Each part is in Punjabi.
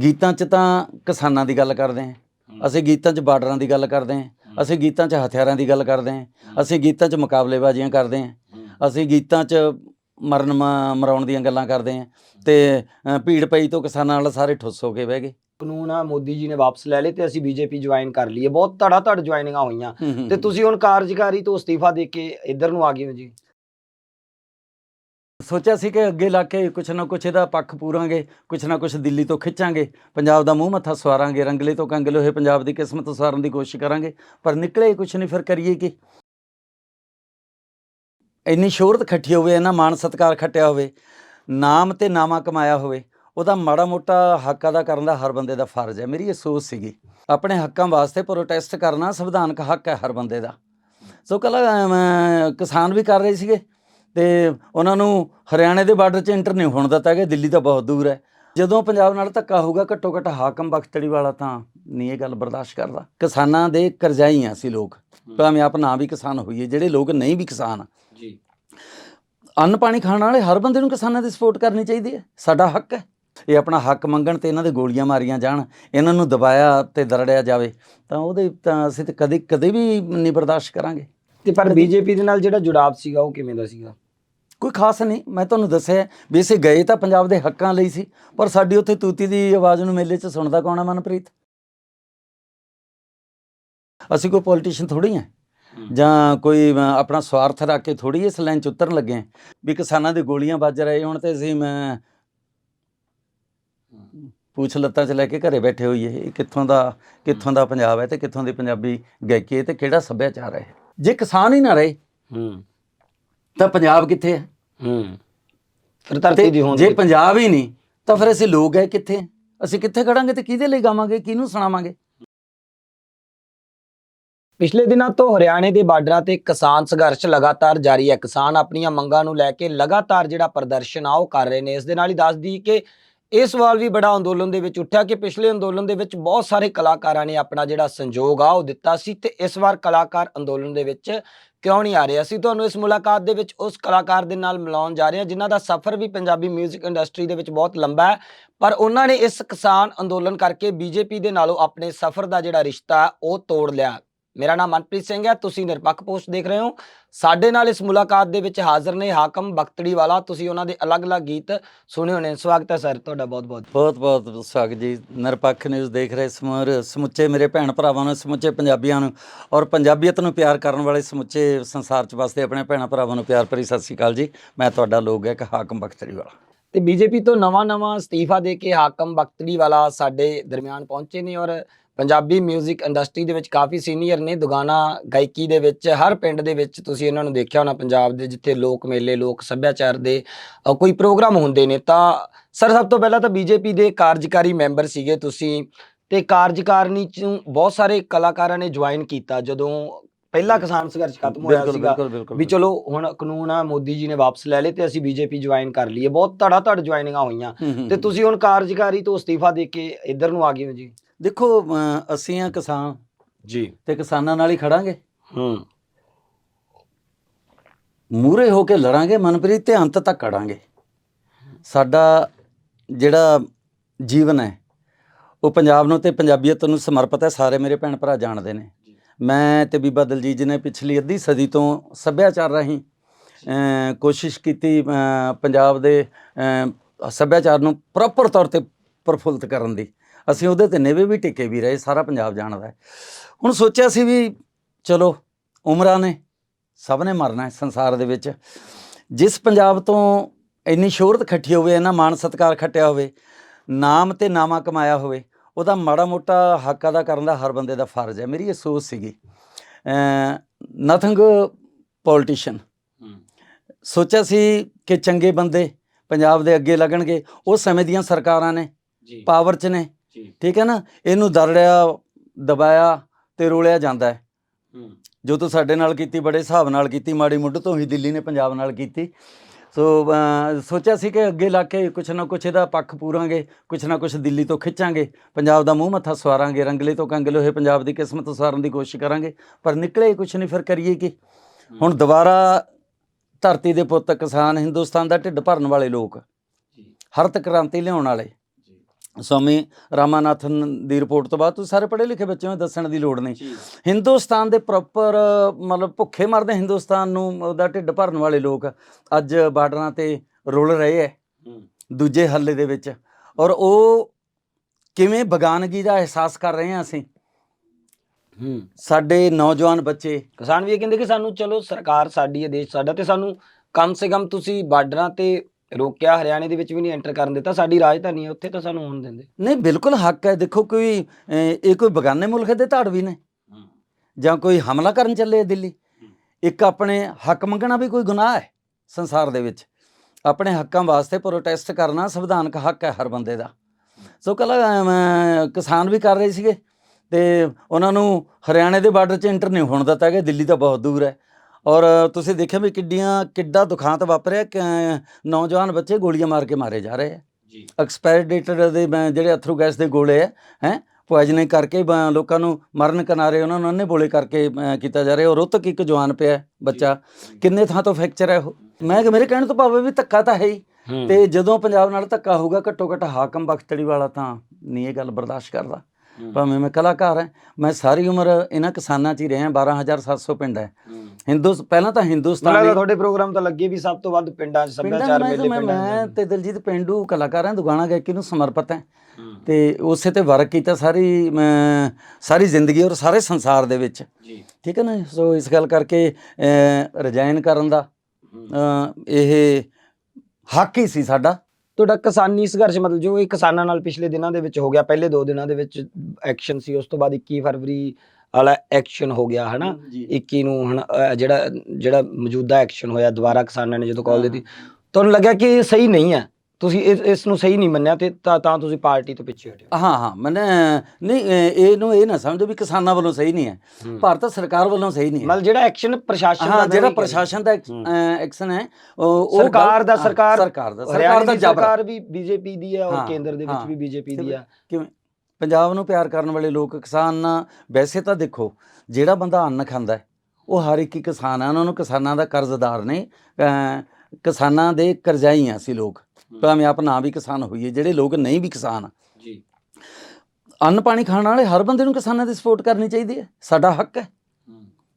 ਗੀਤਾਂ 'ਚ ਤਾਂ ਕਿਸਾਨਾਂ ਦੀ ਗੱਲ ਕਰਦੇ ਹਾਂ। ਅਸੀਂ ਗੀਤਾਂ 'ਚ ਬਾਰਡਰਾਂ ਦੀ ਗੱਲ ਕਰਦੇ ਹਾਂ। ਅਸੀਂ ਗੀਤਾਂ 'ਚ ਹਥਿਆਰਾਂ ਦੀ ਗੱਲ ਕਰਦੇ ਹਾਂ। ਅਸੀਂ ਗੀਤਾਂ 'ਚ ਮੁਕਾਬਲੇਬਾਜ਼ੀਆਂ ਕਰਦੇ ਹਾਂ। ਅਸੀਂ ਗੀਤਾਂ 'ਚ ਮਰਨ ਮ- ਮਰਾਉਣ ਦੀਆਂ ਗੱਲਾਂ ਕਰਦੇ ਹਾਂ। ਤੇ ਭੀੜ ਪਈ ਤੋਂ ਕਿਸਾਨਾਂ ਨਾਲ ਸਾਰੇ ਠੁੱਸ ਹੋ ਕੇ ਬਹਿ ਗਏ। ਕਾਨੂੰਨ ਆ ਮੋਦੀ ਜੀ ਨੇ ਵਾਪਸ ਲੈ ਲਏ ਤੇ ਅਸੀਂ ਬੀਜੇਪੀ ਜੁਆਇਨ ਕਰ ਲਈਏ। ਬਹੁਤ ਧੜਾ ਧੜ ਜੁਆਇਨਿੰਗਾਂ ਹੋਈਆਂ। ਤੇ ਤੁਸੀਂ ਹੁਣ ਕਾਰਜਕਾਰੀ ਤੋਂ ਅਸਤੀਫਾ ਦੇ ਕੇ ਇੱਧਰ ਨੂੰ ਆ ਗਏ ਹੋ ਜੀ। ਸੋਚਿਆ ਸੀ ਕਿ ਅੱਗੇ ਲਾ ਕੇ ਕੁਛ ਨਾ ਕੁਛ ਇਹਦਾ ਪੱਖ ਪੂਰਾਂਗੇ, ਕੁਛ ਨਾ ਕੁਛ ਦਿੱਲੀ ਤੋਂ ਖਿੱਚਾਂਗੇ, ਪੰਜਾਬ ਦਾ ਮੂੰਹ ਮੱਥਾ ਸਵਾਰਾਂਗੇ, ਰੰਗਲੇ ਤੋਂ ਕੰਗਲੇ ਹੋਏ ਪੰਜਾਬ ਦੀ ਕਿਸਮਤ ਸਵਾਰਨ ਦੀ ਕੋਸ਼ਿਸ਼ ਕਰਾਂਗੇ, ਪਰ ਨਿਕਲੇ ਕੁਛ ਨਹੀਂ ਫਿਰ ਕਰੀਏ ਕੀ? ਇੰਨੀ ਸ਼ੋਹਰਤ ਖੱਟੀ ਹੋਵੇ, ਇੰਨਾ ਮਾਣ ਸਤਕਾਰ ਖੱਟਿਆ ਹੋਵੇ, ਨਾਮ ਤੇ ਨਾਮਾ ਕਮਾਇਆ ਹੋਵੇ, ਉਹਦਾ ਮਾੜਾ ਮੋਟਾ ਹੱਕ ਅਦਾ ਕਰਨ ਦਾ ਹਰ ਬੰਦੇ ਦਾ ਫਰਜ਼ ਹੈ। ਮੇਰੀ ਇਹ ਸੋਚ ਸੀਗੀ। ਆਪਣੇ ਹੱਕਾਂ ਵਾਸਤੇ ਪ੍ਰੋਟੈਸਟ ਕਰਨਾ ਸੰਵਿਧਾਨਕ ਹੱਕ ਹੈ ਹਰ ਬੰਦੇ ਦਾ। ਸੋ ਕੱਲ ਕਿਸਾਨ ਵੀ ਕਰ ਰਹੇ ਸੀਗੇ। ਤੇ ਉਹਨਾਂ ਨੂੰ ਹਰਿਆਣੇ ਦੇ ਬਾਰਡਰ 'ਚ ਇੰਟਰ ਨਹੀਂ ਹੋਣ ਦਿੱਤਾ ਕਿ ਦਿੱਲੀ ਤਾਂ ਬਹੁਤ ਦੂਰ ਹੈ। ਜਦੋਂ ਪੰਜਾਬ ਨਾਲ ਧੱਕਾ ਹੋਊਗਾ ਘੱਟੋ ਘੱਟ ਹਾਕਮ ਬਖਤੜੀ ਵਾਲਾ ਤਾਂ ਨਹੀਂ ਇਹ ਗੱਲ ਬਰਦਾਸ਼ਤ ਕਰਦਾ। ਕਿਸਾਨਾਂ ਦੇ ਕਰਜ਼ਾਈ ਆ ਅਸੀਂ ਲੋਕ ਭਾਵੇਂ ਆਪ ਨਾ ਵੀ ਕਿਸਾਨ ਹੋਈਏ ਜਿਹੜੇ ਲੋਕ ਨਹੀਂ ਵੀ ਕਿਸਾਨ। ਜੀ। ਅੰਨ ਪਾਣੀ ਖਾਣ ਵਾਲੇ ਹਰ ਬੰਦੇ ਨੂੰ ਕਿਸਾਨਾਂ ਦੀ ਸਪੋਰਟ ਕਰਨੀ ਚਾਹੀਦੀ ਹੈ। ਸਾਡਾ ਹੱਕ ਹੈ। ਇਹ ਆਪਣਾ ਹੱਕ ਮੰਗਣ ਤੇ ਇਹਨਾਂ ਦੇ ਗੋਲੀਆਂ ਮਾਰੀਆਂ ਜਾਣ ਇਹਨਾਂ ਨੂੰ ਦਬਾਇਆ ਤੇ ਦਰੜਿਆ ਜਾਵੇ ਤਾਂ ਉਹਦੇ ਤਾਂ ਅਸੀਂ ਤੇ ਕਦੇ ਕਦੇ ਵੀ ਨਹੀਂ ਬਰਦਾਸ਼ਤ ਕਰਾਂਗੇ। ਤੇ ਪਰ ਬੀਜੇਪੀ ਦੇ ਨਾਲ ਜਿਹੜਾ ਜੁੜਾਵ ਸੀਗਾ ਉਹ ਕਿਵੇਂ ਦਾ ਸੀਗਾ? ਕੋਈ ਖਾਸ ਨਹੀਂ ਮੈਂ ਤੁਹਾਨੂੰ ਦੱਸਿਆ ਵੀ ਅਸੀਂ ਗਏ ਤਾਂ ਪੰਜਾਬ ਦੇ ਹੱਕਾਂ ਲਈ ਸੀ ਪਰ ਸਾਡੀ ਉੱਥੇ ਤੂਤੀ ਦੀ ਆਵਾਜ਼ ਨੂੰ ਮੇਲੇ 'ਚ ਸੁਣਦਾ ਕੌਣ ਹੈ ਮਨਪ੍ਰੀਤ? ਅਸੀਂ ਕੋਈ ਪੋਲੀਟੀਸ਼ੀਅਨ ਥੋੜੀ ਹਾਂ ਜਾਂ ਕੋਈ ਆਪਣਾ ਸਵਾਰਥ ਰੱਖ ਕੇ ਥੋੜੀ ਇਸ ਲਾਈਨ 'ਚ ਉਤਰਨ ਲੱਗੇ ਵੀ ਕਿਸਾਨਾਂ ਦੇ ਗੋਲੀਆਂ ਵੱਜ ਰਹੇ ਹੁਣ ਤੇ ਅਸੀਂ ਮੈਂ ਪੂਛ ਲੱਤਾਂ 'ਚ ਲੈ ਕੇ ਘਰੇ ਬੈਠੇ ਹੋਈਏ ਇਹ ਕਿੱਥੋਂ ਦਾ ਕਿੱਥੋਂ ਦਾ ਪੰਜਾਬ ਹੈ ਤੇ ਕਿੱਥੋਂ ਦੀ ਪੰਜਾਬੀ ਗਾਇਕੀ ਹੈ ਤੇ ਕਿਹੜਾ ਸੱਭਿਆਚਾਰ ਹੈ ਜੇ ਕਿਸਾਨ ਹੀ ਨਾ ਰਹੇ ਹੂੰ। ਤਾਂ ਪੰਜਾਬ ਕਿੱਥੇ ਹੈ ਹੂੰ। ਫਿਰ ਧਰਤੀ ਦੀ ਹੋਂਦ ਜੇ ਕਿੱਥੇ? ਪੰਜਾਬ ਹੀ ਨਹੀਂ ਤਾਂ ਫਿਰ ਅਸੀਂ ਲੋਕ ਹੈ ਕਿੱਥੇ? ਅਸੀਂ ਕਿੱਥੇ ਖੜਾਂਗੇ ਤੇ ਕਿਹਦੇ ਲਈ ਗਾਵਾਂਗੇ? ਕਿਹਨੂੰ ਸੁਣਾਵਾਂਗੇ? ਪਿਛਲੇ ਦਿਨਾਂ ਤੋਂ ਹਰਿਆਣੇ ਦੇ ਬਾਰਡਰਾਂ ਤੇ ਕਿਸਾਨ ਸੰਘਰਸ਼ ਲਗਾਤਾਰ ਜਾਰੀ ਹੈ। ਕਿਸਾਨ ਆਪਣੀਆਂ ਮੰਗਾਂ ਨੂੰ ਲੈ ਕੇ ਲਗਾਤਾਰ ਜਿਹੜਾ ਪ੍ਰਦਰਸ਼ਨ ਆ ਉਹ ਕਰ ਰਹੇ ਨੇ। ਇਸ ਦੇ ਨਾਲ ਹੀ ਦੱਸ ਦਈਏ ਕਿ ਇਹ ਸਵਾਲ ਵੀ ਬੜਾ ਅੰਦੋਲਨ ਦੇ ਵਿੱਚ ਉੱਠਿਆ ਕਿ ਪਿਛਲੇ ਅੰਦੋਲਨ ਦੇ ਵਿੱਚ ਬਹੁਤ ਸਾਰੇ ਕਲਾਕਾਰਾਂ ਨੇ ਆਪਣਾ ਜਿਹੜਾ ਸੰਯੋਗ ਆ, ਉਹ ਦਿੱਤਾ ਸੀ ਤੇ ਇਸ ਵਾਰ ਕਲਾਕਾਰ ਅੰਦੋਲਨ ਦੇ ਵਿੱਚ ਕਿਉਂ ਨਹੀਂ ਆ ਰਹੇ ਅਸੀਂ ਤੁਹਾਨੂੰ ਇਸ ਮੁਲਾਕਾਤ ਦੇ ਵਿੱਚ ਉਸ ਕਲਾਕਾਰ ਦੇ ਨਾਲ ਮਿਲਾਉਣ ਜਾ ਰਹੇ ਹਾਂ ਜਿਨ੍ਹਾਂ ਦਾ ਸਫ਼ਰ ਵੀ ਪੰਜਾਬੀ 뮤직 ਇੰਡਸਟਰੀ ਦੇ ਵਿੱਚ ਬਹੁਤ ਲੰਬਾ ਹੈ, ਪਰ ਉਹਨਾਂ ਨੇ ਇਸ ਕਿਸਾਨ ਅੰਦੋਲਨ ਕਰਕੇ ਬੀਜੇਪੀ ਦੇ ਨਾਲੋਂ ਆਪਣੇ ਸਫ਼ਰ ਦਾ ਜਿਹੜਾ ਰਿਸ਼ਤਾ, ਉਹ ਤੋੜ ਲਿਆ। ਮੇਰਾ ਨਾਮ ਮਨਪ੍ਰੀਤ ਸਿੰਘ ਹੈ ਤੁਸੀਂ ਨਿਰਪੱਖ ਪੋਸਟ ਦੇਖ ਰਹੇ ਹੋ। ਸਾਡੇ ਨਾਲ ਇਸ ਮੁਲਾਕਾਤ ਦੇ ਵਿੱਚ ਹਾਜ਼ਰ ਨੇ ਹਾਕਮ ਬਖਤੜੀ ਵਾਲਾ ਤੁਸੀਂ ਉਹਨਾਂ ਦੇ ਅਲੱਗ-ਅਲੱਗ ਗੀਤ ਸੁਣੇ ਹੋਣੇ। ਸਵਾਗਤ ਹੈ ਸਰ ਤੁਹਾਡਾ ਬਹੁਤ-ਬਹੁਤ। ਬਹੁਤ ਬਹੁਤ ਸਵਾਗਤ ਜੀ। ਨਿਰਪੱਖ ਨਿਊਜ਼ ਦੇਖ ਰਹੇ ਸਮੂਰ ਸਮੁੱਚੇ ਮੇਰੇ ਭੈਣ ਭਰਾਵਾਂ ਨੂੰ ਸਮੁੱਚੇ ਪੰਜਾਬੀਆਂ ਨੂੰ ਔਰ ਪੰਜਾਬੀਅਤ ਨੂੰ ਪਿਆਰ ਕਰਨ ਵਾਲੇ ਸਮੁੱਚੇ ਸੰਸਾਰ 'ਚ ਵਸਦੇ ਆਪਣੇ ਭੈਣਾਂ ਭਰਾਵਾਂ ਨੂੰ ਪਿਆਰ ਭਰੀ ਸਤਿ ਸ਼੍ਰੀ ਅਕਾਲ ਜੀ। ਮੈਂ ਤੁਹਾਡਾ ਲੋਕ ਹੈ ਕਿ ਹਾਕਮ ਬਖਤਰੀ ਵਾਲਾ ਤੇ ਬੀਜੇਪੀ ਤੋਂ ਨਵਾਂ-ਨਵਾਂ ਅਸਤੀਫਾ ਦੇ ਕੇ ਹਾਕਮ ਬਖਤੜੀ ਵਾਲਾ ਸਾਡੇ ਦਰਮਿਆਨ ਪਹੁੰਚੇ ਨੇ ਔਰ ਪੰਜਾਬੀ 뮤직 ਇੰਡਸਟਰੀ ਦੇ ਵਿੱਚ ਕਾਫੀ ਸੀਨੀਅਰ ਨੇ ਦੁਗਾਨਾ ਗਾਇਕੀ ਦੇ ਵਿੱਚ ਹਰ ਪਿੰਡ ਦੇ ਵਿੱਚ ਤੁਸੀਂ ਇਹਨਾਂ ਨੂੰ ਦੇਖਿਆ ਹੋਣਾ ਪੰਜਾਬ ਦੇ ਜਿੱਥੇ ਲੋਕ ਮੇਲੇ ਲੋਕ ਸੱਭਿਆਚਾਰ ਦੇ ਕੋਈ ਪ੍ਰੋਗਰਾਮ ਹੁੰਦੇ ਨੇ ਤਾਂ ਸਰ ਸਭ ਤੋਂ ਪਹਿਲਾਂ ਤਾਂ ਬੀਜੇਪੀ ਦੇ ਕਾਰਜਕਾਰੀ ਮੈਂਬਰ ਸੀਗੇ ਤੁਸੀਂ ਤੇ ਕਾਰਜਕਾਰਨੀ ਚ ਬਹੁਤ ਸਾਰੇ ਕਲਾਕਾਰਾਂ ਨੇ ਜੁਆਇਨ ਕੀਤਾ ਜਦੋਂ ਪਹਿਲਾ ਕਿਸਾਨ ਸੰਘਰਸ਼ ਖਤਮ ਹੋਇਆ ਸੀਗਾ ਵੀ ਚਲੋ ਹੁਣ ਕਾਨੂੰਨ ਆ ਮੋਦੀ ਜੀ ਨੇ ਵਾਪਸ ਲੈ ਲਏ ਤੇ ਅਸੀਂ ਬੀਜੇਪੀ ਜੁਆਇਨ ਕਰ ਲਈਏ ਬਹੁਤ ਧੜਾ ਧੜ ਜੁਆਇਨਿੰਗਾਂ ਹੋਈਆਂ। ਤੇ। ਤੁਸੀਂ ਹੁਣ ਕਾਰਜਕਾਰੀ ਤੋਂ ਅਸਤੀਫਾ ਦੇ ਕੇ ਇੱਧਰ ਨੂੰ ਆ ਗਏ ਹੋ ਜੀ। ਦੇਖੋ ਅਸੀਂ ਆ ਕਿਸਾਨ। ਜੀ। ਤੇ ਕਿਸਾਨਾਂ ਨਾਲ ਹੀ ਖੜਾਂਗੇ। ਹੂੰ। ਮੂਰੇ ਹੋ ਕੇ ਲੜਾਂਗੇ ਮਨਪ੍ਰੀਤ ਤੇ ਅੰਤ ਤੱਕ ਕੜਾਂਗੇ ਸਾਡਾ ਜਿਹੜਾ ਜੀਵਨ ਹੈ ਉਹ ਪੰਜਾਬ ਨੂੰ ਤੇ ਪੰਜਾਬੀਅਤ ਨੂੰ ਸਮਰਪਿਤ ਹੈ ਸਾਰੇ ਮੇਰੇ ਭੈਣ ਭਰਾ ਜਾਣਦੇ ਨੇ। ਮੈਂ ਤੇ ਬੀਬਾ ਦਲਜੀਤ ਜੀ ਨੇ ਪਿਛਲੀ ਅੱਧੀ ਸਦੀ ਤੋਂ ਸੱਭਿਆਚਾਰ ਰਾਹੀਂ ਕੋਸ਼ਿਸ਼ ਕੀਤੀ ਪੰਜਾਬ ਦੇ ਸੱਭਿਆਚਾਰ ਨੂੰ ਪ੍ਰੋਪਰ ਤੌਰ ਤੇ ਪ੍ਰਫੁੱਲਤ ਕਰਨ ਦੀ। ਅਸੀਂ ਉਹਦੇ ਤੇ ਨੇਵੇ ਵੀ ਟਿਕੇ ਵੀ ਰਹੇ ਸਾਰਾ ਪੰਜਾਬ ਜਾਣਦਾ ਹੈ। ਹੁਣ ਸੋਚਿਆ ਸੀ ਵੀ ਚਲੋ ਉਮਰਾਂ ਨੇ ਸਭ ਨੇ ਮਰਨਾ ਹੈ ਸੰਸਾਰ ਦੇ ਵਿੱਚ। ਜਿਸ ਪੰਜਾਬ ਤੋਂ ਇੰਨੀ ਸ਼ੋਹਰਤ ਖੱਟੀ ਹੋਵੇ ਇਹਨਾਂ ਮਾਣ ਸਤਕਾਰ ਖੱਟਿਆ ਹੋਵੇ ਨਾਮ ਤੇ ਨਾਮਾ ਕਮਾਇਆ ਹੋਵੇ ਉਹਦਾ ਮਾੜਾ ਮੋਟਾ ਹੱਕ ਅਦਾ ਕਰਨ ਦਾ ਹਰ ਬੰਦੇ ਦਾ ਫਰਜ਼ ਹੈ। ਮੇਰੀ ਇਹ ਸੋਚ ਸੀਗੀ ਨਥਿੰਗ ਪੋਲੀਟੀਸ਼ੀਅਨ ਸੋਚਿਆ ਸੀ ਕਿ ਚੰਗੇ ਬੰਦੇ ਪੰਜਾਬ ਦੇ ਅੱਗੇ ਲੱਗਣਗੇ। ਉਸ ਸਮੇਂ ਦੀਆਂ ਸਰਕਾਰਾਂ ਨੇ ਪਾਵਰ 'ਚ ਨੇ। ਠੀਕ ਹੈ ਨਾ? ਇਹਨੂੰ ਦਰੜਿਆ ਦਬਾਇਆ ਤੇ ਰੋਲਿਆ ਜਾਂਦਾ ਹੈ। ਜੋ ਤੂੰ ਸਾਡੇ ਨਾਲ ਕੀਤੀ ਬੜੇ ਹਿਸਾਬ ਨਾਲ ਕੀਤੀ ਮਾੜੀ ਮੁੱਢ ਤੋਂ ਹੀ ਦਿੱਲੀ ਨੇ ਪੰਜਾਬ ਨਾਲ ਕੀਤੀ। ਸੋ ਸੋਚਿਆ ਸੀ ਕਿ ਅੱਗੇ ਲਾ ਕੇ ਕੁਛ ਨਾ ਕੁਛ ਇਹਦਾ ਪੱਖ ਪੂਰਾਂਗੇ ਕੁਛ ਨਾ ਕੁਛ ਦਿੱਲੀ ਤੋਂ ਖਿੱਚਾਂਗੇ। ਪੰਜਾਬ ਦਾ ਮੂੰਹ ਮੱਥਾ ਸਵਾਰਾਂਗੇ ਰੰਗਲੇ ਤੋਂ ਕੰਗਲੇ ਹੋਏ ਪੰਜਾਬ ਦੀ ਕਿਸਮਤ ਸਵਾਰਨ ਦੀ ਕੋਸ਼ਿਸ਼ ਕਰਾਂਗੇ। ਪਰ ਨਿਕਲੇ ਕੁਛ ਨਹੀਂ ਫਿਰ ਕਰੀਏ ਕੀ? ਹੁਣ ਦੁਬਾਰਾ ਧਰਤੀ ਦੇ ਪੁੱਤ ਕਿਸਾਨ ਹਿੰਦੁਸਤਾਨ ਦਾ ਢਿੱਡ ਭਰਨ ਵਾਲੇ ਲੋਕ ਹਰਤ ਕ੍ਰਾਂਤੀ ਲਿਆਉਣ ਵਾਲੇ ਸਵਾਮੀ ਰਾਮਾਨਾਥਨ ਦੀ ਰਿਪੋਰਟ ਤੋਂ ਬਾਅਦ ਤੁਸੀਂ ਸਾਰੇ ਪੜ੍ਹੇ ਲਿਖੇ ਬੱਚੇ ਹੋ ਦੱਸਣ ਦੀ ਲੋੜ ਨਹੀਂ। ਹਿੰਦੁਸਤਾਨ ਦੇ ਪ੍ਰੋਪਰ ਮਤਲਬ ਭੁੱਖੇ ਮਰਦੇ ਹਿੰਦੁਸਤਾਨ ਨੂੰ ਉਹਦਾ ਢਿੱਡ ਭਰਨ ਵਾਲੇ ਲੋਕ ਅੱਜ ਬਾਰਡਰਾਂ ਤੇ ਰੁਲ ਰਹੇ ਐ ਦੂਜੇ ਹੱਲੇ ਦੇ ਵਿੱਚ। ਔਰ ਉਹ ਕਿਵੇਂ ਬਗਾਨਗੀ ਦਾ ਅਹਿਸਾਸ ਕਰ ਰਹੇ ਹਾਂ ਅਸੀਂ। ਸਾਡੇ ਨੌਜਵਾਨ ਬੱਚੇ। ਕਿਸਾਨ ਵੀ ਇਹ ਕਹਿੰਦੇ ਕਿ ਸਾਨੂੰ ਚਲੋ ਸਰਕਾਰ ਸਾਡੀ ਹੈ ਦੇਸ਼ ਸਾਡਾ ਤੇ ਸਾਨੂੰ ਕਮ ਸੇ ਕਮ ਤੁਸੀਂ ਬਾਰਡਰਾਂ ਤੇ ਰੋਕਿਆ ਹਰਿਆਣੇ ਦੇ ਵਿੱਚ ਵੀ ਨਹੀਂ ਐਂਟਰ ਕਰਨ ਦਿੱਤਾ ਸਾਡੀ ਰਾਜਧਾਨੀ ਹੈ ਉੱਥੇ ਤਾਂ ਸਾਨੂੰ ਆਉਣ ਦਿੰਦੇ। ਨਹੀਂ ਬਿਲਕੁਲ ਹੱਕ ਹੈ ਦੇਖੋ ਕੋਈ ਅਹ, ਇਹ ਕੋਈ ਬਗਾਨੇ ਮੁਲਕ ਦੇ ਧਾੜਵੀ ਨੇ। ਜਾਂ ਕੋਈ ਹਮਲਾ ਕਰਨ ਚੱਲੇ ਆ ਦਿੱਲੀ। ਇੱਕ ਆਪਣੇ ਹੱਕ ਮੰਗਣਾ ਵੀ ਕੋਈ ਗੁਨਾਹ ਹੈ ਸੰਸਾਰ ਦੇ ਵਿੱਚ। ਆਪਣੇ ਹੱਕਾਂ ਵਾਸਤੇ ਪ੍ਰੋਟੈਸਟ ਕਰਨਾ ਸੰਵਿਧਾਨਕ ਹੱਕ ਹੈ ਹਰ ਬੰਦੇ ਦਾ। ਸੋ ਕੱਲ ਕਿਸਾਨ ਵੀ ਕਰ ਰਹੇ ਸੀਗੇ ਤੇ ਉਹਨਾਂ ਨੂੰ ਹਰਿਆਣੇ ਦੇ ਬਾਰਡਰ 'ਚ ਐਂਟਰ ਨਹੀਂ ਹੋਣ ਦਿੱਤਾ ਗਿਆ ਦਿੱਲੀ ਤਾਂ ਬਹੁਤ ਦੂਰ ਹੈ। ਔਰ ਤੁਸੀਂ ਦੇਖਿਆ ਵੀ ਕਿੱਡੀਆਂ ਕਿੱਡਾ ਦੁਖਾਂਤ ਵਾਪਰਿਆ ਕਿ ਨੌਜਵਾਨ ਬੱਚੇ ਗੋਲੀਆਂ ਮਾਰ ਕੇ ਮਾਰੇ ਜਾ ਰਹੇ ਹੈ ਜੀ। ਐਕਸਪਾਇਰ ਡੇਟਡ ਦੇ ਜਿਹੜੇ ਅਥਰੂ ਗੈਸ ਦੇ ਗੋਲੇ ਹੈ ਹੈ ਪੋਇਜ਼ਨਿੰਗ ਕਰਕੇ ਲੋਕਾਂ ਨੂੰ ਮਰਨ ਕਿਨਾਰੇ ਉਹਨਾਂ ਨੂੰ ਅੰਨੇ ਬੋਲੇ ਕਰਕੇ ਕੀਤਾ ਜਾ ਰਿਹਾ। ਔਰ ਉਹ ਤੱਕ ਇੱਕ ਜਵਾਨ ਪਿਆ ਬੱਚਾ। ਕਿੰਨੇ ਥਾਂ ਤੋਂ ਫ੍ਰੈਕਚਰ ਹੈ ਉਹ? ਮੈਂ ਕਿ ਮੇਰੇ ਕਹਿਣ ਤੋਂ ਭਾਵੇਂ ਵੀ ਧੱਕਾ ਤਾਂ ਹੈ ਹੀ। ਤੇ ਜਦੋਂ ਪੰਜਾਬ ਨਾਲ ਧੱਕਾ ਹੋਊਗਾ ਘੱਟੋ ਘੱਟ ਹਾਕਮ ਬਖਤੜੀ ਵਾਲਾ ਤਾਂ ਨਹੀਂ ਇਹ ਗੱਲ ਬਰਦਾਸ਼ਤ ਕਰਦਾ। ਭਾਵੇਂ ਮੈਂ ਕਲਾਕਾਰ ਹਾਂ ਮੈਂ ਸਾਰੀ ਉਮਰ ਇਹਨਾਂ ਕਿਸਾਨਾਂ 'ਚ ਹੀ ਰਿਹਾ 12700 ਪਿੰਡ ਹੈ। ਹਿੰਦੂ ਪਹਿਲਾਂ ਤਾਂ ਹਿੰਦੁਸਤਾਨ ਦੀ- ਤੁਹਾਡੇ ਪ੍ਰੋਗਰਾਮ ਤਾਂ ਲੱਗੇ ਵੀ ਸਭ ਤੋਂ ਵੱਧ ਪਿੰਡਾਂ 'ਚ ਸੱਭਿਆਚਾਰ ਮੇਲੇ ਪਿੰਡਾਂ ਮੈਂ ਤੇ ਦਿਲਜੀਤ ਪਿੰਡੂ ਕਲਾਕਾਰ ਹਾਂ ਦੁਗਾਣਾ ਗਾਇਕੀ ਨੂੰ ਸਮਰਪਿਤ ਹੈ। ਤੇ ਉਸੇ ਤੇ ਵਰਕ ਕੀਤਾ ਸਾਰੀ ਮੈਂ ਸਾਰੀ ਜ਼ਿੰਦਗੀ ਔਰ ਸਾਰੇ ਸੰਸਾਰ ਦੇ ਵਿੱਚ। ਜੀ। ਠੀਕ ਹੈ ਨਾ? ਸੋ ਇਸ ਗੱਲ ਕਰਕੇ ਰਿਜ਼ਾਈਨ ਕਰਨ ਦਾ ਇਹ ਹੱਕ ਹੀ ਸੀ ਸਾਡਾ। ਤੁਹਾਡਾ ਕਿਸਾਨੀ ਸੰਘਰਸ਼ ਮਤਲਬ ਜੋ ਇਹ ਕਿਸਾਨਾਂ ਨਾਲ ਪਿਛਲੇ ਦਿਨਾਂ ਦੇ ਵਿੱਚ ਹੋ ਗਿਆ ਪਹਿਲੇ ਦੋ ਦਿਨਾਂ ਦੇ ਵਿੱਚ ਐਕਸ਼ਨ ਸੀ ਉਸ ਤੋਂ ਬਾਅਦ 21 ਫਰਵਰੀ ਵਾਲਾ ਐਕਸ਼ਨ ਹੋ ਗਿਆ ਹਨਾ? ਜੀ। 21 ਨੂੰ ਹੁਣ ਜਿਹੜਾ ਜਿਹੜਾ ਮੌਜੂਦਾ ਐਕਸ਼ਨ ਹੋਇਆ ਦੁਬਾਰਾ ਕਿਸਾਨਾਂ ਨੇ ਜਦੋਂ ਕਾਲ। ਦਿੱਤੀ ਤੁਹਾਨੂੰ ਲੱਗਿਆ ਕਿ ਇਹ ਸਹੀ ਨਹੀਂ ਹੈ? ਤੁਸੀਂ ਇਸ ਇਸ ਨੂੰ ਸਹੀ ਨਹੀਂ ਮੰਨਿਆ ਤੇ ਤਾਂ ਤਾਂ ਤੁਸੀਂ ਪਾਰਟੀ ਤੋਂ ਪਿੱਛੇ ਹਟੇ ਹਾਂ ਹਾਂ ਮੈਨੇ ਨਹੀਂ ਇਹਨੂੰ ਇਹ ਨਾ ਸਮਝੋ ਵੀ ਕਿਸਾਨਾਂ ਵੱਲੋਂ ਸਹੀ ਨਹੀਂ ਹੈ। ਭਾਰਤ ਸਰਕਾਰ ਵੱਲੋਂ ਸਹੀ ਨਹੀਂ ਹੈ। ਮਤਲਬ ਜਿਹੜਾ ਐਕਸ਼ਨ ਪ੍ਰਸ਼ਾਸਨ ਦਾ ਮੈਂ ਜਿਹੜਾ। ਪ੍ਰਸ਼ਾਸਨ ਦਾ। ਐਕਸ਼ਨ ਹੈ ਉਹ ਸਰਕਾਰ ਦਾ ਸਰਕਾਰ ਸਰਕਾਰ ਦਾ ਸਰਕਾਰ ਦਾ ਸਰਕਾਰ ਵੀ ਬੀਜੇਪੀ ਦੀ ਹੈ ਔਰ ਕੇਂਦਰ ਦੇ ਵਿੱਚ। ਵੀ ਬੀਜੇਪੀ ਦੀ ਹੈ। ਕਿਵੇਂ? ਪੰਜਾਬ ਨੂੰ ਪਿਆਰ ਕਰਨ ਵਾਲੇ ਲੋਕ ਕਿਸਾਨ ਵੈਸੇ ਤਾਂ ਦੇਖੋ ਜਿਹੜਾ ਬੰਦਾ ਅੰਨ ਖਾਂਦਾ ਹੈ ਉਹ ਹਰ ਇੱਕ ਕਿਸਾਨ ਹੈ ਉਹਨਾਂ ਨੂੰ ਕਿਸਾਨਾਂ ਦਾ ਕਰਜ਼ਦਾਰ ਨੇ ਕਿਸਾਨਾਂ ਦੇ ਕਰਜ਼ਾਈ ਆ ਅਸੀਂ ਲੋਕ। ਭਾਵੇਂ ਆਪ ਨਾ ਵੀ ਕਿਸਾਨ ਹੋਈਏ ਜਿਹੜੇ ਲੋਕ ਨਹੀਂ ਵੀ ਕਿਸਾਨ ਜੀ। ਅੰਨ ਪਾਣੀ ਖਾਣ ਵਾਲੇ ਹਰ ਬੰਦੇ ਨੂੰ ਕਿਸਾਨਾਂ ਦੀ ਸਪੋਰਟ ਕਰਨੀ ਚਾਹੀਦੀ ਹੈ। ਸਾਡਾ ਹੱਕ ਹੈ।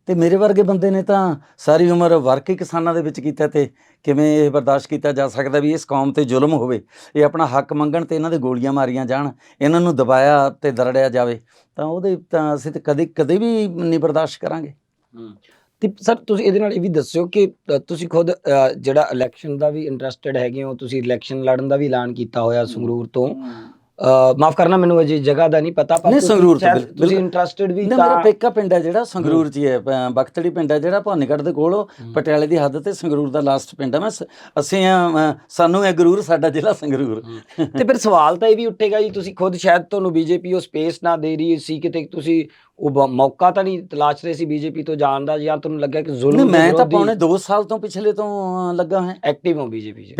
ਤੇ ਮੇਰੇ ਵਰਗੇ ਬੰਦੇ ਨੇ ਤਾਂ ਸਾਰੀ ਉਮਰ ਵਰਕ ਹੀ ਕਿਸਾਨਾਂ ਦੇ ਵਿੱਚ ਕੀਤਾ ਤੇ ਕਿਵੇਂ ਇਹ ਬਰਦਾਸ਼ਤ ਕੀਤਾ ਜਾ ਸਕਦਾ ਵੀ ਇਸ ਕੌਮ ਤੇ ਜ਼ੁਲਮ ਹੋਵੇ ਇਹ ਆਪਣਾ ਹੱਕ ਮੰਗਣ ਤੇ ਇਹਨਾਂ ਦੇ ਗੋਲੀਆਂ ਮਾਰੀਆਂ ਜਾਣ ਇਹਨਾਂ ਨੂੰ ਦਬਾਇਆ ਤੇ ਦਰੜਿਆ ਜਾਵੇ ਤਾਂ ਉਹਦੇ ਤਾਂ ਅਸੀਂ ਤੇ ਕਦੇ ਕਦੇ ਵੀ ਨਹੀਂ ਬਰਦਾਸ਼ਤ ਕਰਾਂਗੇ। ਤੇ ਸਰ, ਤੁਸੀਂ ਇਹਦੇ ਨਾਲ ਇਹ ਵੀ ਦੱਸਿਓ ਕਿ ਤੁਸੀਂ ਖੁਦ ਜਿਹੜਾ ਇਲੈਕਸ਼ਨ ਦਾ ਵੀ ਇੰਟਰਸਟਿਡ ਹੈਗੇ ਹੋ, ਤੁਸੀਂ ਇਲੈਕਸ਼ਨ ਲੜਨ ਦਾ ਵੀ ਐਲਾਨ ਕੀਤਾ ਹੋਇਆ ਸੰਗਰੂਰ ਤੋਂ। ਮਾਫ ਕਰਨਾ ਮੈਨੂੰ ਅਜੇ ਜਗ੍ਹਾ ਦਾ ਨਹੀਂ ਪਤਾ ਨਹੀਂ, ਤੁਸੀਂ ਸੰਗਰੂਰ ਤੋਂ ਤੁਸੀਂ ਇੰਟਰਸਟਿਡ ਵੀ ਨਾ ਮੇਰਾ ਤਾਂ ਪੇਕਾ ਪਿੰਡ ਹੈ ਜਿਹੜਾ ਸੰਗਰੂਰ 'ਚ ਹੀ ਬਖਤੜੀ ਪਿੰਡ ਹੈ ਜਿਹੜਾ ਭਾਨੀਗੜ੍ਹ ਦੇ ਕੋਲ। ਪਟਿਆਲੇ ਦੀ ਹੱਦ ਤੇ ਸੰਗਰੂਰ ਦਾ ਲਾਸਟ ਪਿੰਡ ਹੈ। ਮੈਂ ਅਸੀਂ ਸਾਨੂੰ ਹੈ ਗਰੂਰ ਸਾਡਾ ਜ਼ਿਲ੍ਹਾ ਸੰਗਰੂਰ। ਤੇ ਫਿਰ ਸਵਾਲ ਤਾਂ ਇਹ ਵੀ ਉੱਠੇਗਾ ਜੀ ਤੁਸੀਂ ਖੁਦ ਸ਼ਾਇਦ ਤੁਹਾਨੂੰ ਬੀਜੇਪੀ ਉਹ ਸਪੇਸ ਨਾ ਦੇ ਰਹੀ ਸੀ ਕਿਤੇ ਤੁਸੀਂ ਉਹ ਮੌਕਾ ਤਾਂ ਨਹੀਂ ਤਲਾਸ਼ ਰਹੇ ਸੀ ਬੀਜੇਪੀ ਤੋਂ ਜਾਣ ਦਾ ਜਾਂ ਤੁਹਾਨੂੰ ਲੱਗਿਆ ਕਿ ਨਹੀਂ ਜ਼ੁਲਮ ਮੈਂ ਤਾਂ ਪੌਣੇ 2 ਸਾਲ ਤੋਂ ਪਿਛਲੇ ਤੋਂ ਲੱਗਾ ਹਾਂ ਐਕਟਿਵ ਹੋ ਬੀਜੇਪੀ 'ਚ।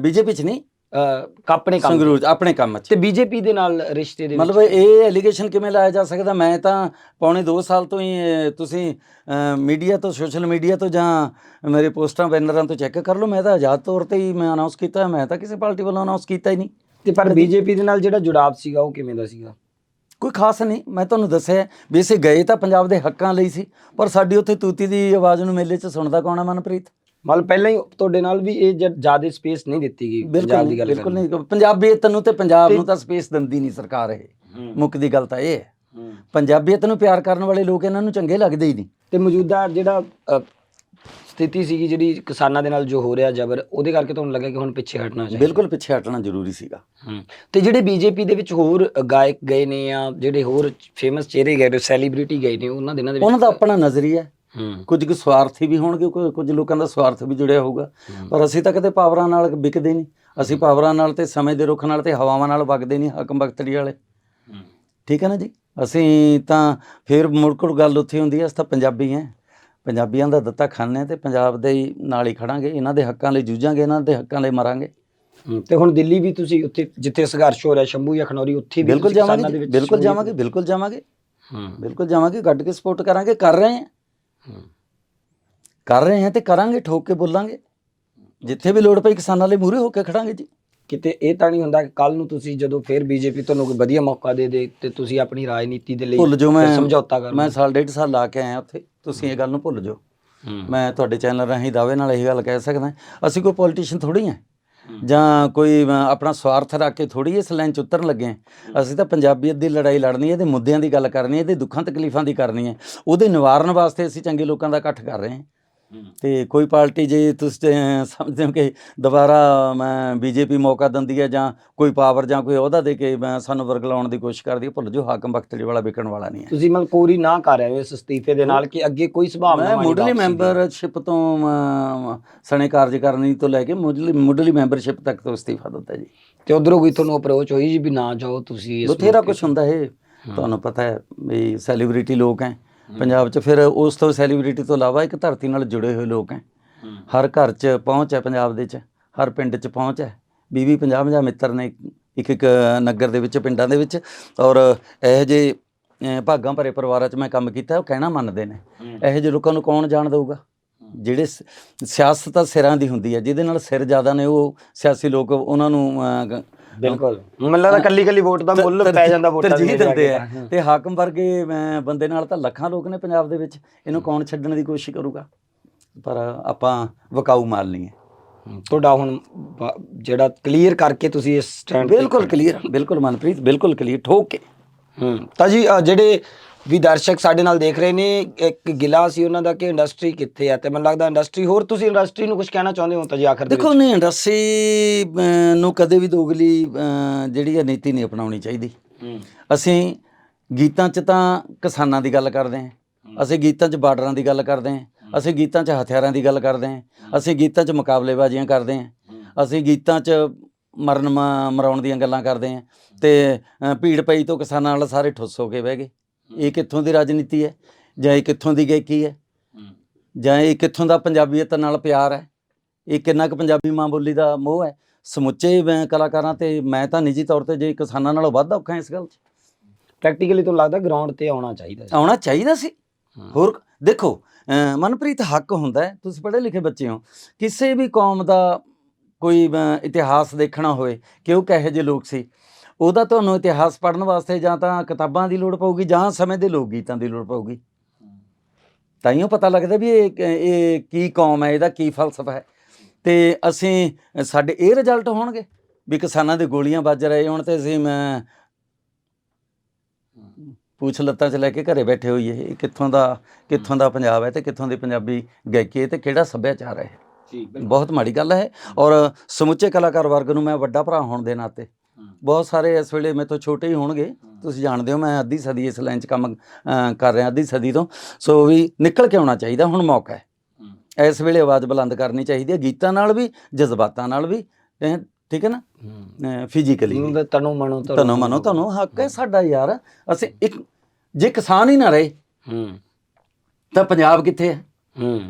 ਬੀਜੇਪੀ 'ਚ ਨਹੀਂ ਆਪਣੇ ਕੰਮ ਸੰਗਰੂਰ 'ਚ ਆਪਣੇ ਕੰਮ 'ਚ। ਤੇ ਬੀਜੇਪੀ ਦੇ ਨਾਲ ਰਿਸ਼ਤੇ ਦੇ ਮਤਲਬ ਇਹ ਐਲੀਗੇਸ਼ਨ ਕਿਵੇਂ ਲਾਇਆ ਜਾ ਸਕਦਾ? ਮੈਂ ਤਾਂ ਪੌਣੇ 2 ਸਾਲ ਤੋਂ ਹੀ ਅਹ, ਤੁਸੀਂ ਮੀਡੀਆ ਤੋਂ ਸੋਸ਼ਲ ਮੀਡੀਆ ਤੋਂ ਜਾਂ ਮੇਰੇ ਪੋਸਟਾਂ ਬੈਨਰਾਂ ਤੋਂ ਚੈੱਕ ਕਰ ਲਓ। ਮੈਂ ਤਾਂ ਆਜ਼ਾਦ ਤੌਰ ਤੇ ਹੀ ਮੈਂ ਅਨਾਉਂਸ ਕੀਤਾ ਮੈਂ ਤਾਂ ਕਿਸੇ ਪਾਰਟੀ ਵੱਲੋਂ ਅਨਾਉਂਸ ਕੀਤਾ ਹੀ ਨਹੀਂ। ਤੇ ਪਰ ਬੀਜੇਪੀ ਦੇ ਨਾਲ ਜਿਹੜਾ ਜੁੜਾਵ ਸੀਗਾ ਉਹ ਕਿਵੇਂ ਦਾ ਸੀਗਾ? ਕੋਈ ਖਾਸ ਨਹੀਂ ਮੈਂ ਤੁਹਾਨੂੰ ਦੱਸਿਆ ਵੀ ਅਸੀਂ ਗਏ ਤਾਂ ਪੰਜਾਬ ਦੇ ਹੱਕਾਂ ਲਈ ਸੀ ਪਰ ਸਾਡੀ ਉੱਥੇ ਤੂਤੀ ਦੀ ਆਵਾਜ਼ ਨੂੰ ਮੇਲੇ 'ਚ ਸੁਣਦਾ ਕੌਣ ਹੈ ਮਨਪ੍ਰੀਤ? ਮਤਲਬ ਪਹਿਲਾਂ ਹੀ ਤੁਹਾਡੇ ਨਾਲ ਵੀ ਇਹ ਜ਼ਿਆਦਾ ਸਪੇਸ ਨਹੀਂ ਦਿੱਤੀ ਗਈ ਪੰਜਾਬ ਦੀ ਗੱਲ ਬਿਲਕੁਲ। ਨਹੀਂ ਪੰਜਾਬੀਅਤ ਨੂੰ ਤੇ ਪੰਜਾਬ ਨੂੰ ਤਾਂ ਸਪੇਸ ਦਿੰਦੀ ਨਹੀਂ ਸਰਕਾਰ ਇਹ ਹੂੰ, ਮੁੱਕਦੀ ਗੱਲ ਤਾਂ ਇਹ ਹੈ। ਪੰਜਾਬੀਅਤ ਨੂੰ ਪਿਆਰ ਕਰਨ ਵਾਲੇ ਲੋਕ ਇਹਨਾਂ ਨੂੰ ਚੰਗੇ ਲੱਗਦੇ ਹੀ ਨਹੀਂ ਤੇ ਮੌਜੂਦਾ ਜਿਹੜਾ ਸਥਿਤੀ ਸੀਗੀ ਜਿਹੜੀ ਕਿਸਾਨਾਂ ਦੇ ਨਾਲ ਜੋ ਹੋ ਰਿਹਾ ਜ਼ਬਰ ਉਹਦੇ ਕਰਕੇ ਤੁਹਾਨੂੰ ਲੱਗਾ ਕਿ ਹੁਣ ਪਿੱਛੇ ਹਟਣਾ ਚਾਹੀਦਾ ਬਿਲਕੁਲ ਪਿੱਛੇ ਹਟਣਾ ਜ਼ਰੂਰੀ ਸੀਗਾ। ਤੇ ਜਿਹੜੇ ਬੀਜੇਪੀ ਦੇ ਵਿੱਚ ਹੋਰ ਗਾਇਕ ਗਏ ਨੇ ਆ ਜਿਹੜੇ ਹੋਰ ਫੇਮਸ ਚਿਹਰੇ ਗਏ ਨੇ ਸੈਲੀਬ੍ਰਿਟੀ ਗਏ ਨੇ ਉਹਨਾਂ ਦਿਨਾਂ ਦੇ ਵਿੱਚ ਉਹਨਾਂ ਦਾ ਆਪਣਾ ਨਜ਼ਰੀਆ ਹੈ। ਹੂੰ ਕੁਝ ਕੁ ਸਵਾਰਥੀ ਵੀ ਹੋਣਗੇ ਕੁਝ ਲੋਕਾਂ ਦਾ ਸਵਾਰਥ ਵੀ ਜੁੜਿਆ ਹੋਊਗਾ। ਪਰ ਅਸੀਂ ਤਾਂ ਕਦੇ ਪਾਵਰਾਂ ਨਾਲ ਵਿਕਦੇ ਨਹੀਂ। ਅਸੀਂ ਪਾਵਰਾਂ ਨਾਲ ਤੇ ਸਮੇਂ ਦੇ ਰੁੱਖ ਨਾਲ ਤੇ ਹਵਾਵਾਂ ਨਾਲ ਵਗਦੇ ਨਹੀਂ ਹਕਮ ਬਖਤੜੀ ਵਾਲੇ। ਹੂੰ। ਠੀਕ ਹੈ ਨਾ ਜੀ? ਅਸੀਂ ਤਾਂ ਫਿਰ ਮੁੜਕੜ ਗੱਲ ਉੱਥੇ ਹੁੰਦੀ ਹੈ ਅਸੀਂ ਤਾਂ ਪੰਜਾਬੀ ਹਾਂ। ਪੰਜਾਬੀਆਂ ਦਾ ਦਿੱਤਾ ਖਾਂਦੇ ਹਾਂ ਤੇ ਪੰਜਾਬ ਦੇ ਨਾਲ ਹੀ ਖੜਾਂਗੇ। ਇਹਨਾਂ ਦੇ ਹੱਕਾਂ ਲਈ ਜੂਝਾਂਗੇ ਇਹਨਾਂ ਦੇ ਹੱਕਾਂ ਲਈ ਮਰਾਂਗੇ। ਤੇ ਹੁਣ ਦਿੱਲੀ ਵੀ ਤੁਸੀਂ ਉੱਥੇ ਜਿੱਥੇ ਸੰਘਰਸ਼ ਹੋ ਰਿਹਾ ਸ਼ੰਭੂ ਜਾਂ ਖਨੌਰੀ ਉੱਥੇ ਵੀ ਬਿਲਕੁਲ ਜਾਵਾਂਗੇ ਬਿਲਕੁਲ ਜਾਵਾਂਗੇ ਬਿਲਕੁਲ ਜਾਵਾਂਗੇ। ਹੂੰ। ਬਿਲਕੁਲ ਜਾਵਾਂਗੇ ਗੱਡ ਕੇ ਸਪੋਰਟ ਕਰਾਂਗੇ ਕਰ ਰਹੇ ਹੂੰ। ਕਰ ਰਹੇ ਹਾਂ ਤੇ ਕਰਾਂਗੇ ਠੋਕ ਕੇ ਬੋਲਾਂਗੇ। ਜਿੱਥੇ ਵੀ ਲੋੜ ਪਈ ਕਿਸਾਨਾਂ ਲਈ ਮੂਹਰੇ ਹੋ ਕੇ ਖੜਾਂਗੇ ਜੀ। ਕਿਤੇ ਇਹ ਤਾਂ ਨਹੀਂ ਹੁੰਦਾ ਕਿ ਕੱਲ ਨੂੰ ਤੁਸੀਂ ਜਦੋਂ ਫਿਰ ਬੀਜੇਪੀ ਤੁਹਾਨੂੰ ਕੋਈ ਵਧੀਆ ਮੌਕਾ ਦੇ ਦੇ ਤੇ ਤੁਸੀਂ ਆਪਣੀ ਰਾਜਨੀਤੀ ਦੇ ਲਈ ਭੁੱਲ ਜਾਓ ਮੈਂ ਸਮਝੌਤਾ ਕਰ ਮੈਂ ਸਾਲ ਡੇਢ ਸਾਲ ਲਾ ਕੇ ਆਇਆ ਉੱਥੇ। ਤੁਸੀਂ ਇਹ ਗੱਲ ਨੂੰ ਭੁੱਲ ਜਾਓ। ਮੈਂ ਤੁਹਾਡੇ ਚੈਨਲ ਰਾਹੀਂ ਦਾਅਵੇ ਨਾਲ ਇਹ ਗੱਲ ਕਹਿ ਸਕਦਾ। ਅਸੀਂ ਕੋਈ ਪੋਲੀਟੀਸ਼ੀਅਨ ਥੋੜੀ ਹਾਂ। ਜਾਂ ਕੋਈ ਆਪਣਾ ਸਵਾਰਥ ਰੱਖ ਕੇ ਥੋੜੀ ਇਸ ਲਾਈਨ 'ਚ ਉਤਰਨ ਲੱਗੇ ਅਸੀਂ ਤਾਂ ਪੰਜਾਬੀਅਤ ਦੀ ਲੜਾਈ ਲੜਨੀ ਹੈ, ਇਹਦੇ ਮੁੱਦਿਆਂ ਦੀ ਗੱਲ ਕਰਨੀ ਹੈ, ਇਹਦੇ ਦੁੱਖਾਂ ਤਕਲੀਫਾਂ ਦੀ ਕਰਨੀ ਹੈ। ਉਹਦੇ ਨਿਵਾਰਨ ਵਾਸਤੇ ਅਸੀਂ ਚੰਗੇ ਲੋਕਾਂ ਦਾ ਇਕੱਠ ਕਰ ਰਹੇ ਹਾਂ। ਤੇ ਕੋਈ ਪਾਰਟੀ ਜੇ ਤੁਸੀਂ ਸਮਝਦੇ ਹੋ ਕਿ ਦੁਬਾਰਾ ਮੈਂ ਬੀਜੇਪੀ ਮੌਕਾ ਦਿੰਦੀ ਹੈ ਜਾਂ ਕੋਈ ਪਾਵਰ ਜਾਂ ਕੋਈ ਅਹੁਦਾ ਦੇ ਕੇ ਮੈਂ ਸਾਨੂੰ ਵਰਗਲਾਉਣ ਦੀ ਕੋਸ਼ਿਸ਼ ਕਰਦੀ ਹੈ ਭੁੱਲ ਜਾਓ ਹਾਕਮ ਬਖਤੜੀ ਵਾਲਾ ਵਿਕਣ ਵਾਲਾ ਨਹੀਂ ਹੈ। ਤੁਸੀਂ ਪੂਰੀ ਨਾ ਕਰ ਰਹੇ ਹੋ ਇਸ ਅਸਤੀਫੇ ਦੇ ਨਾਲ ਕਿ ਅੱਗੇ ਕੋਈ ਸੰਭਾਵਨਾ ਮੈਂ ਨਹੀਂ ਮੁੱਢਲੀ। ਮੈਂਬਰਸ਼ਿਪ ਤੋਂ ਸਣੇ ਕਾਰਜਕਾਰਨੀ ਤੋਂ ਲੈ ਕੇ ਮੁੱਢਲੀ ਮੁੱਢਲੀ ਮੈਂਬਰਸ਼ਿਪ ਤੱਕ ਤੋਂ ਅਸਤੀਫਾ ਦਿੱਤਾ ਜੀ। ਤੇ ਉਧਰੋਂ ਕੋਈ ਤੁਹਾਨੂੰ ਅਪਰੋਚ ਹੋਈ ਜੀ ਵੀ ਨਾ ਜਾਓ ਤੁਸੀਂ ਇਸ ਬਥੇਰਾ ਕੁਝ ਹੁੰਦਾ ਹੈ। ਤੁਹਾਨੂੰ ਪਤਾ ਹੈ ਵੀ ਸੈਲੀਬ੍ਰਿਟੀ ਲੋਕ ਹੈ। ਪੰਜਾਬ 'ਚ ਫਿਰ ਉਸ ਤੋਂ ਸੈਲੀਬ੍ਰਿਟੀ ਤੋਂ ਇਲਾਵਾ ਇੱਕ ਧਰਤੀ ਨਾਲ ਜੁੜੇ ਹੋਏ ਲੋਕ ਹੈ। ਹਰ ਘਰ 'ਚ ਪਹੁੰਚ ਹੈ ਪੰਜਾਬ ਦੇ 'ਚ ਹਰ ਪਿੰਡ 'ਚ ਪਹੁੰਚ ਹੈ। 20 50 50 ਮਿੱਤਰ ਨੇ ਇੱਕ ਇੱਕ ਨਗਰ ਦੇ ਵਿੱਚ ਪਿੰਡਾਂ ਦੇ ਵਿੱਚ ਔਰ ਇਹੋ ਅਹ, ਭਾਗਾਂ ਭਰੇ ਪਰਿਵਾਰਾਂ 'ਚ ਮੈਂ ਕੰਮ ਕੀਤਾ ਉਹ ਕਹਿਣਾ ਮੰਨਦੇ ਨੇ। ਇਹੋ ਜਿਹੇ ਲੋਕਾਂ ਨੂੰ ਕੌਣ ਜਾਣ ਦਊਗਾ? ਜਿਹੜੇ ਸਿਆਸਤ ਤਾਂ ਸਿਰਾਂ ਦੀ ਹੁੰਦੀ ਹੈ ਜਿਹਦੇ ਨਾਲ ਸਿਰ ਜ਼ਿਆਦਾ ਨੇ ਉਹ ਸਿਆਸੀ ਲੋਕ ਉਹਨਾਂ ਨੂੰ ਬਿਲਕੁਲ। ਮੈਨੂੰ ਲੱਗਦਾ ਕੱਲੀ ਕੱਲੀ ਵੋਟ ਦਾ ਮੁੱਲ ਪੈ ਜਾਂਦਾ ਵੋਟਾਂ ਤਰਜੀਹ ਦੇ ਦਿੰਦੇ ਆ। ਤੇ ਹਾਕਮ ਵਰਗੇ ਬੰਦੇ ਨਾਲ ਤਾਂ ਲੱਖਾਂ ਲੋਕ ਨੇ ਪੰਜਾਬ ਦੇ ਵਿੱਚ। ਇਹਨੂੰ ਕੌਣ ਛੱਡਣ ਦੀ ਕੋਸ਼ਿਸ਼ ਕਰੂਗਾ? ਪਰ ਆਪਾਂ ਵਕਾਊ ਨਹੀਂ ਹੈ। ਤੁਹਾਡਾ ਹੁਣ ਜਿਹੜਾ ਕਲੀਅਰ ਕਰਕੇ ਤੁਸੀਂ ਇਸ ਸਟੈਂਡ ਬਿਲਕੁਲ ਕਲੀਅਰ ਬਿਲਕੁਲ ਮਨਪ੍ਰੀਤ ਬਿਲਕੁਲ ਕਲੀਅਰ ਠੋਕ ਕੇ। ਹੂੰ। ਤਾਂ ਜੀ ਜਿਹੜੇ ਵੀ ਦਰਸ਼ਕ ਸਾਡੇ ਨਾਲ ਦੇਖ ਰਹੇ ਨੇ ਇੱਕ ਗਿਲਾ ਸੀ ਉਹਨਾਂ ਦਾ ਕਿ ਇੰਡਸਟਰੀ ਕਿੱਥੇ ਆ ਤੇ ਮੈਨੂੰ ਲੱਗਦਾ ਇੰਡਸਟਰੀ ਹੋਰ ਤੁਸੀਂ ਇੰਡਸਟਰੀ ਨੂੰ ਕੁਝ ਕਹਿਣਾ ਚਾਹੁੰਦੇ ਹੋ ਤਾਂ ਜੀ ਆਖਰ ਦੇ ਦੇਖੋ ਨਹੀਂ ਇੰਡਸਟਰੀ ਨੂੰ ਕਦੇ ਵੀ ਦੋਗਲੀ ਜਿਹੜੀ ਹੈ ਨੀਤੀ ਨਹੀਂ ਅਪਣਾਉਣੀ ਚਾਹੀਦੀ। ਅਸੀਂ ਗੀਤਾਂ 'ਚ ਤਾਂ ਕਿਸਾਨਾਂ ਦੀ ਗੱਲ ਕਰਦੇ ਹਾਂ। ਅਸੀਂ ਗੀਤਾਂ 'ਚ ਬਾਰਡਰਾਂ ਦੀ ਗੱਲ ਕਰਦੇ ਹਾਂ। ਅਸੀਂ ਗੀਤਾਂ 'ਚ ਹਥਿਆਰਾਂ ਦੀ ਗੱਲ ਕਰਦੇ ਹਾਂ। ਅਸੀਂ ਗੀਤਾਂ 'ਚ ਮੁਕਾਬਲੇਬਾਜ਼ੀਆਂ ਕਰਦੇ ਹਾਂ। ਅਸੀਂ ਗੀਤਾਂ 'ਚ ਮਰਨ ਮਰਾਉਣ ਦੀਆਂ ਗੱਲਾਂ ਕਰਦੇ ਹਾਂ। ਤੇ ਭੀੜ ਪਈ ਤੋਂ ਕਿਸਾਨਾਂ ਨਾਲ ਸਾਰੇ ਠੁੱਸ ਹੋ ਕੇ ਬਹਿ ਗਏ। ਇਹ ਕਿੱਥੋਂ ਦੀ ਰਾਜਨੀਤੀ ਹੈ? ਜਾਂ ਇਹ ਕਿੱਥੋਂ ਦੀ ਗਾਇਕੀ ਹੈ? ਜਾਂ ਇਹ ਕਿੱਥੋਂ ਦਾ ਪੰਜਾਬੀਅਤ ਨਾਲ ਪਿਆਰ ਹੈ? ਇਹ ਕਿੰਨਾ ਕੁ ਪੰਜਾਬੀ ਮਾਂ ਬੋਲੀ ਦਾ ਮੋਹ ਹੈ? ਸਮੁੱਚੇ ਮੈਂ ਕਲਾਕਾਰਾਂ ਤੇ ਮੈਂ ਤਾਂ ਨਿੱਜੀ ਤੌਰ ਤੇ ਜੇ ਕਿਸਾਨਾਂ ਨਾਲੋਂ ਵੱਧ ਔਖਾ ਇਸ ਗੱਲ 'ਚ। ਪ੍ਰੈਕਟੀਕਲੀ ਤੁਹਾਨੂੰ ਲੱਗਦਾ ਗਰਾਊਂਡ ਤੇ ਆਉਣਾ ਚਾਹੀਦਾ ਸੀ ਆਉਣਾ ਚਾਹੀਦਾ ਸੀ। ਹੋਰ ਦੇਖੋ ਮਨਪ੍ਰੀਤ ਹੱਕ ਹੁੰਦਾ ਹੈ ਤੁਸੀਂ ਪੜ੍ਹੇ ਲਿਖੇ ਬੱਚੇ ਹੋ। ਕਿਸੇ ਵੀ ਕੌਮ ਦਾ ਕੋਈ ਇਤਿਹਾਸ ਦੇਖਣਾ ਹੋਵੇ ਕਿ ਉਹ ਕਿਹੋ ਜਿਹੇ ਲੋਕ ਸੀ? ਉਹਦਾ ਤੁਹਾਨੂੰ ਇਤਿਹਾਸ ਪੜ੍ਹਨ ਵਾਸਤੇ ਜਾਂ ਤਾਂ ਕਿਤਾਬਾਂ ਦੀ ਲੋੜ ਪਊਗੀ ਜਾਂ ਸਮੇਂ ਦੇ ਲੋਕ ਗੀਤਾਂ ਦੀ ਲੋੜ ਪਊਗੀ। ਤਾਈਓ ਪਤਾ ਲੱਗਦਾ ਵੀ ਇਹ ਇਹ ਕੀ ਕੌਮ ਹੈ ਇਹਦਾ ਕੀ ਫਲਸਫਾ ਹੈ। ਤੇ ਅਸੀਂ ਸਾਡੇ ਇਹ ਰਿਜ਼ਲਟ ਹੋਣਗੇ ਵੀ ਕਿਸਾਨਾਂ ਦੇ ਗੋਲੀਆਂ ਵੱਜ ਰਹੇ ਹੋਣ ਤੇ ਅਸੀਂ ਮੈਂ ਪੂਛ ਲੱਤਾਂ 'ਚ ਲੈ ਕੇ ਘਰੇ ਬੈਠੇ ਹੋਈਏ ਇਹ ਕਿੱਥੋਂ ਦਾ ਕਿੱਥੋਂ ਦਾ ਪੰਜਾਬ ਹੈ ਤੇ ਕਿੱਥੋਂ ਦੀ ਪੰਜਾਬੀ ਗਾਇਕੀ ਹੈ ਤੇ ਕਿਹੜਾ ਸੱਭਿਆਚਾਰ ਹੈ। ਜੀ ਬਹੁਤ ਮਾੜੀ ਗੱਲ ਹੈ ਔਰ ਸਮੁੱਚੇ ਕਲਾਕਾਰ ਵਰਗ ਨੂੰ ਮੈਂ ਵੱਡਾ ਭਰਾ ਹੋਣ ਦੇ ਨਾਤੇ ਬਹੁਤ ਸਾਰੇ ਇਸ ਵੇਲੇ ਮੇਰੇ ਤੋਂ ਛੋਟੇ ਹੀ ਹੋਣਗੇ। ਤੁਸੀਂ ਜਾਣਦੇ ਹੋ ਮੈਂ ਅੱਧੀ ਸਦੀ ਇਸ ਲਾਈਨ 'ਚ ਕੰਮ ਕਰ ਰਿਹਾ ਅੱਧੀ ਸਦੀ ਤੋਂ। ਸੋ ਵੀ ਨਿਕਲ ਕੇ ਆਉਣਾ ਚਾਹੀਦਾ ਹੁਣ ਮੌਕਾ ਹੈ। ਇਸ ਵੇਲੇ ਆਵਾਜ਼ ਬੁਲੰਦ ਕਰਨੀ ਚਾਹੀਦੀ ਹੈ ਗੀਤਾਂ ਨਾਲ ਵੀ ਜਜ਼ਬਾਤਾਂ ਨਾਲ ਵੀ ਠੀਕ ਹੈ ਨਾ? ਫਿਜ਼ੀਕਲੀ ਤਨੋ ਮਨੋ ਤੁਹਾਨੂੰ ਮਨੋ ਤੁਹਾਨੂੰ ਹੱਕ ਹੈ ਸਾਡਾ ਯਾਰ ਅਸੀਂ ਇੱਕ ਜੇ ਕਿਸਾਨ ਹੀ ਨਾ ਰਹੇ ਹੂੰ। ਤਾਂ ਪੰਜਾਬ ਕਿੱਥੇ ਹੈ? ਹੂੰ।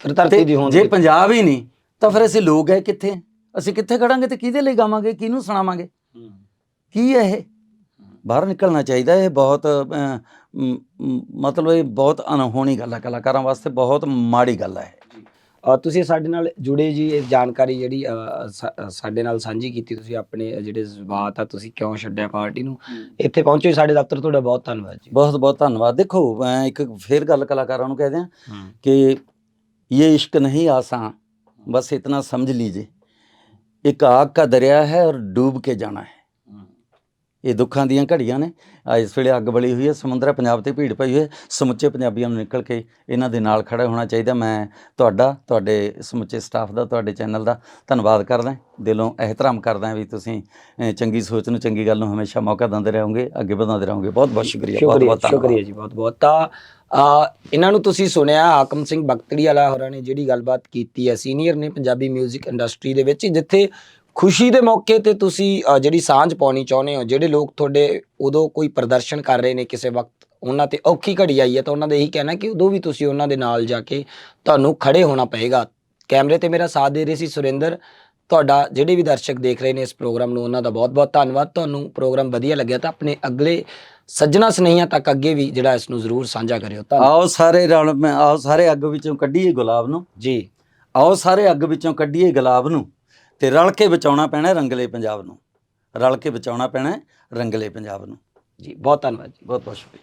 ਫਿਰ ਧਰਤੀ ਤੇ ਦੀ ਹੋਂਦ ਜੇ? ਪੰਜਾਬ ਹੀ ਨਹੀਂ ਤਾਂ ਫਿਰ ਅਸੀਂ ਲੋਕ ਹੈ ਕਿੱਥੇ? ਅਸੀਂ ਕਿੱਥੇ ਖੜਾਂਗੇ ਤੇ ਕਿਹਦੇ ਲਈ ਗਾਵਾਂਗੇ ਕਿਹਨੂੰ ਸੁਣਾਵਾਂਗੇ? ਕੀ ਹੈ ਇਹ? ਬਾਹਰ ਨਿਕਲਣਾ ਚਾਹੀਦਾ ਇਹ ਬਹੁਤ ਮਤਲਬ ਇਹ ਬਹੁਤ ਅਨਹੋਣੀ ਗੱਲ ਹੈ ਕਲਾਕਾਰਾਂ ਵਾਸਤੇ ਬਹੁਤ ਮਾੜੀ ਗੱਲ ਹੈ ਤੁਸੀਂ ਸਾਡੇ ਨਾਲ ਜੁੜੇ ਜੀ ਇਹ ਜਾਣਕਾਰੀ ਜਿਹੜੀ ਸਾਡੇ ਨਾਲ ਸਾਂਝੀ ਕੀਤੀ ਤੁਸੀਂ ਆਪਣੇ ਜਿਹੜੇ ਜਜ਼ਬਾਤ ਆ ਤੁਸੀਂ ਕਿਉਂ ਛੱਡਿਆ ਪਾਰਟੀ ਨੂੰ? ਇੱਥੇ ਪਹੁੰਚੇ ਸਾਡੇ ਦਫ਼ਤਰ ਤੁਹਾਡਾ ਬਹੁਤ ਧੰਨਵਾਦ ਜੀ। ਬਹੁਤ ਬਹੁਤ ਧੰਨਵਾਦ। ਦੇਖੋ ਮੈਂ ਇੱਕ ਫੇਰ ਗੱਲ ਕਲਾਕਾਰਾਂ ਨੂੰ ਕਹਿ ਦਿਆਂ ਕਿ ਇਹ ਇਸ਼ਕ ਨਹੀਂ ਆਸਾਂ ਬਸ ਇਤਨਾ ਸਮਝ ਲੀਜੇ। एक आग का दरिया है और डूब के जाना है ਇਹ ਦੁੱਖਾਂ ਦੀਆਂ ਘੜੀਆਂ ਨੇ। ਆ ਇਸ ਵੇਲੇ ਅੱਗ ਬਲੀ ਹੋਈ ਹੈ ਸਮੁੰਦਰ ਹੈ ਪੰਜਾਬ ਤੇ ਭੀੜ ਪਈ ਹੋਈ ਹੈ। ਸਮੁੱਚੇ ਪੰਜਾਬੀਆਂ ਨੂੰ ਨਿਕਲ ਕੇ ਇਹਨਾਂ ਦੇ ਨਾਲ ਖੜਾ ਹੋਣਾ ਚਾਹੀਦਾ। ਮੈਂ ਤੁਹਾਡਾ ਤੁਹਾਡੇ ਸਮੁੱਚੇ ਸਟਾਫ ਦਾ ਤੁਹਾਡੇ ਚੈਨਲ ਦਾ ਧੰਨਵਾਦ ਕਰਦਾ ਦਿਲੋਂ ਇਹਤਰਾਮ ਕਰਦਾ ਵੀ ਤੁਸੀਂ ਅਹ, ਚੰਗੀ ਸੋਚ ਨੂੰ ਚੰਗੀ ਗੱਲ ਨੂੰ ਹਮੇਸ਼ਾ ਮੌਕਾ ਦਿੰਦੇ ਰਹੋਗੇ ਅੱਗੇ ਵਧਾਉਂਦੇ ਰਹੋਗੇ। ਬਹੁਤ ਬਹੁਤ ਸ਼ੁਕਰੀਆ ਬਹੁਤ ਸ਼ੁਕਰੀਆ ਬਹੁਤ ਸ਼ੁਕਰੀਆ ਜੀ ਬਹੁਤ ਬਹੁਤ। ਤਾਂ ਅ, ਇਹਨਾਂ ਨੂੰ ਤੁਸੀਂ ਸੁਣਿਆ ਹਾਕਮ ਸਿੰਘ ਬਖਤੜੀ ਵਾਲਾ ਹੋਰਾਂ ਨੇ ਜਿਹੜੀ ਗੱਲਬਾਤ ਕੀਤੀ ਹੈ। ਸੀਨੀਅਰ ਨੇ ਪੰਜਾਬੀ 뮤직 ਇੰਡਸਟਰੀ ਦੇ ਵਿੱਚ ਜਿੱਥੇ ਖੁਸ਼ੀ ਦੇ ਮੌਕੇ ਤੇ ਤੁਸੀਂ ਅ, ਜਿਹੜੀ ਸਾਂਝ ਪਾਉਣੀ ਚਾਹੁੰਦੇ ਹੋ ਜਿਹੜੇ ਲੋਕ ਤੁਹਾਡੇ ਉਦੋਂ ਕੋਈ ਪ੍ਰਦਰਸ਼ਨ ਕਰ ਰਹੇ ਨੇ ਕਿਸੇ ਵਕਤ ਉਹਨਾਂ ਤੇ ਔਖੀ ਘੜੀ ਆਈ ਹੈ ਤਾਂ ਉਹਨਾਂ ਦਾ ਇਹੀ ਕਹਿਣਾ ਕਿ ਉਦੋਂ ਵੀ ਤੁਸੀਂ ਉਹਨਾਂ ਦੇ ਨਾਲ ਜਾ ਕੇ ਤੁਹਾਨੂੰ ਖੜੇ ਹੋਣਾ ਪਏਗਾ। ਕੈਮਰੇ ਤੇ ਮੇਰਾ ਸਾਥ ਦੇ ਰਹੇ ਸੀ ਸੁਰਿੰਦਰ। ਤੁਹਾਡਾ ਜਿਹੜੇ ਵੀ ਦਰਸ਼ਕ ਦੇਖ ਰਹੇ ਨੇ ਇਸ ਪ੍ਰੋਗਰਾਮ ਨੂੰ ਉਹਨਾਂ ਦਾ ਬਹੁਤ-ਬਹੁਤ ਧੰਨਵਾਦ। ਤੁਹਾਨੂੰ ਪ੍ਰੋਗਰਾਮ ਵਧੀਆ ਲੱਗਿਆ ਤਾਂ ਆਪਣੇ ਅਗਲੇ ਸੱਜਣਾ ਸਨੇਹੀਆਂ ਤੱਕ ਅੱਗੇ ਵੀ ਜਿਹੜਾ ਇਸ ਨੂੰ ਜ਼ਰੂਰ ਸਾਂਝਾ ਕਰਿਓ। ਧੰਨਵਾਦ ਆਓ ਸਾਰੇ ਰਲ ਮੈਂ ਆਓ ਸਾਰੇ ਅੱਗ ਵਿੱਚੋਂ ਕੱਢੀਏ ਗੁਲਾਬ ਨੂੰ। ਜੀ। ਆਓ ਸਾਰੇ ਅੱਗ ਵਿੱਚੋਂ ਕੱਢੀਏ ਗੁਲਾਬ ਨੂੰ। ਤੇ ਰਲ ਕੇ ਬਚਾਉਣਾ ਪੈਣਾ ਰੰਗਲੇ ਪੰਜਾਬ ਨੂੰ। ਰਲ ਕੇ ਬਚਾਉਣਾ ਪੈਣਾ ਰੰਗਲੇ ਪੰਜਾਬ ਨੂੰ। ਜੀ ਬਹੁਤ ਧੰਨਵਾਦ ਜੀ। ਬਹੁਤ ਬਹੁਤ ਸ਼ੁਕਰੀਆ।